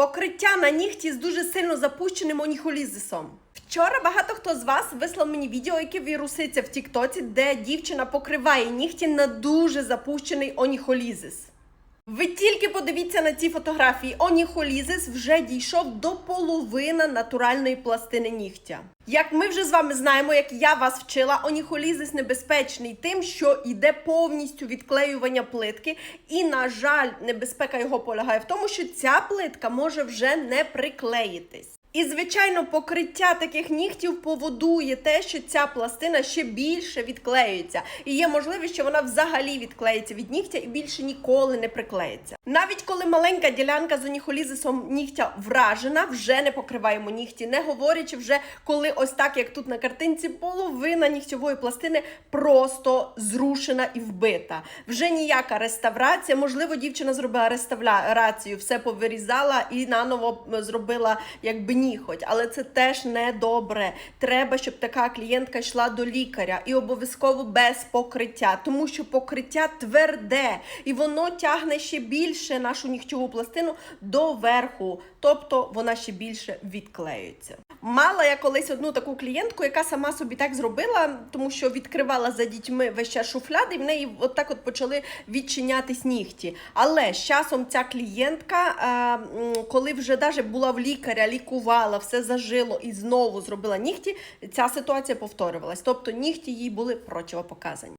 Покриття на нігті з дуже сильно запущеним оніхолізисом. Вчора багато хто з вас вислав мені відео, яке віруситься в Тіктоці, де дівчина покриває нігті на дуже запущений оніхолізис. Ви тільки подивіться на ці фотографії. Оніхолізис вже дійшов до половини натуральної пластини нігтя. Як ми вже з вами знаємо, як я вас вчила, оніхолізис небезпечний тим, що йде повністю відклеювання плитки, і, на жаль, небезпека його полягає в тому, що ця плитка може вже не приклеїтись. І, звичайно, покриття таких нігтів поводує те, що ця пластина ще більше відклеюється. І є можливість, що вона взагалі відклеїться від нігтя і більше ніколи не приклеїться. Навіть коли маленька ділянка з оніхолізисом нігтя вражена, вже не покриваємо нігті, не говорячи вже, коли ось так, як тут на картинці, половина нігтєвої пластини просто зрушена і вбита. Вже ніяка реставрація. Можливо, дівчина зробила реставрацію, все повирізала і наново зробила якби ніхоть, але це теж не добре. Треба, щоб така клієнтка йшла до лікаря і обов'язково без покриття, тому що покриття тверде і воно тягне ще більше нашу нігтєву пластину до верху, тобто вона ще більше відклеюється. Мала я колись одну таку клієнтку, яка сама собі так зробила, тому що відкривала за дітьми весь час шуфляди, і в неї от так от почали відчинятись нігті. Але з часом ця клієнтка, е, коли вже даже була в лікаря, лікувала, все зажило і знову зробила нігті, ця ситуація повторювалась. Тобто нігті їй були противопоказані.